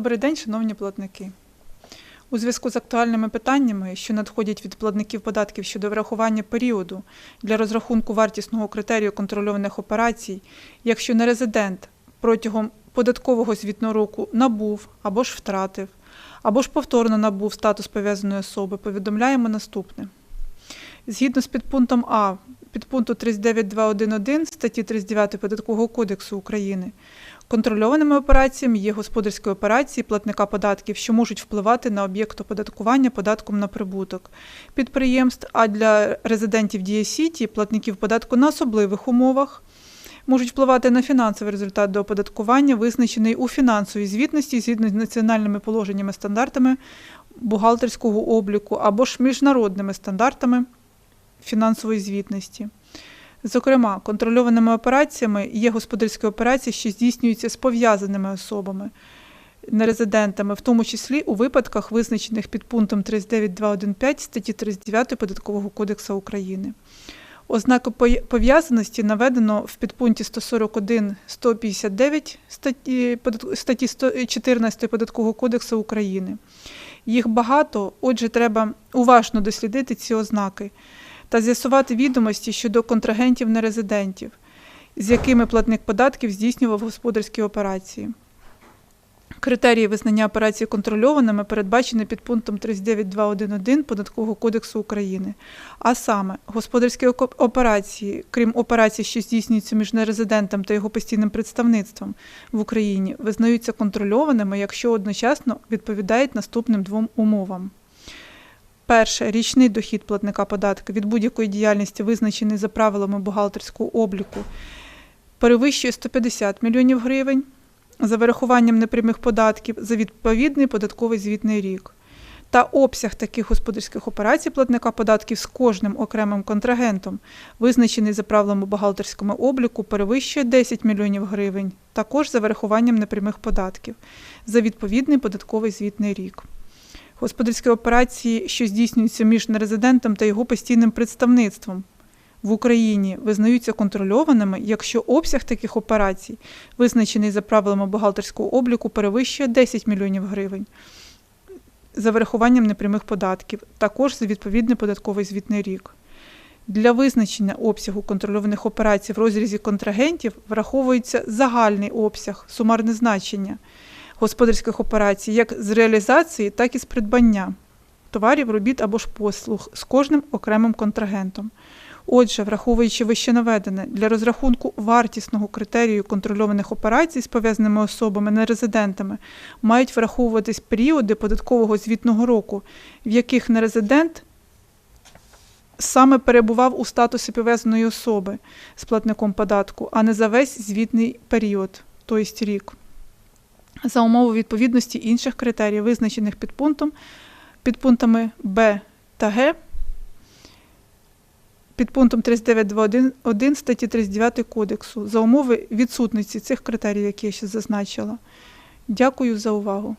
Добрий день, шановні платники. У зв'язку з актуальними питаннями, що надходять від платників податків щодо врахування періоду для розрахунку вартісного критерію контрольованих операцій, якщо нерезидент протягом податкового звітного року набув або ж втратив, або ж повторно набув статус пов'язаної особи, повідомляємо наступне. Згідно з підпунктом А підпункту 39211 статті 39 Податкового кодексу України, контрольованими операціями є господарські операції платника податків, що можуть впливати на об'єкт оподаткування податком на прибуток. Підприємств, а для резидентів Дія Сіті платників податку на особливих умовах можуть впливати на фінансовий результат до оподаткування, визначений у фінансовій звітності згідно з національними положеннями стандартами бухгалтерського обліку або ж міжнародними стандартами фінансової звітності. Зокрема, контрольованими операціями є господарські операції, що здійснюються з пов'язаними особами, нерезидентами, в тому числі у випадках, визначених під пунктом 39215 статті 39 Податкового кодексу України. Ознаки пов'язаності наведено в підпункті 141 159 статті, подат- статті 114 Податкового кодексу України. Їх багато, отже, треба уважно дослідити ці ознаки та з'ясувати відомості щодо контрагентів-нерезидентів, з якими платник податків здійснював господарські операції. Критерії визнання операцій контрольованими передбачені під пунктом 39211 Податкового кодексу України. А саме, господарські операції, крім операцій, що здійснюються між нерезидентом та його постійним представництвом в Україні, визнаються контрольованими, якщо одночасно відповідають наступним двом умовам. Перше річний дохід платника податку від будь-якої діяльності, визначений за правилами бухгалтерського обліку, перевищує 150 мільйонів гривень за вирахуванням непрямих податків за відповідний податковий звітний рік. Та обсяг таких господарських операцій платника податків з кожним окремим контрагентом, визначений за правилами бухгалтерського обліку, перевищує 10 мільйонів гривень, також за вирахуванням непрямих податків за відповідний податковий звітний рік. Господарські операції, що здійснюються між нерезидентом та його постійним представництвом в Україні, визнаються контрольованими, якщо обсяг таких операцій, визначений за правилами бухгалтерського обліку, перевищує 10 мільйонів гривень за вирахуванням непрямих податків, також за відповідний податковий звітний рік. Для визначення обсягу контрольованих операцій в розрізі контрагентів враховується загальний обсяг, сумарне значення господарських операцій як з реалізації, так і з придбання товарів, робіт або ж послуг з кожним окремим контрагентом. Отже, враховуючи вище наведене, для розрахунку вартісного критерію контрольованих операцій з пов'язаними особами нерезидентами мають враховуватись періоди податкового звітного року, в яких нерезидент саме перебував у статусі пов'язаної особи з платником податку, а не за весь звітний період, тобто рік за умови відповідності інших критерій, визначених під пунктом, під пунктами Б та Г, під пунктом 3921 статті 39 Кодексу, за умови відсутності цих критерій, які я ще зазначила. Дякую за увагу.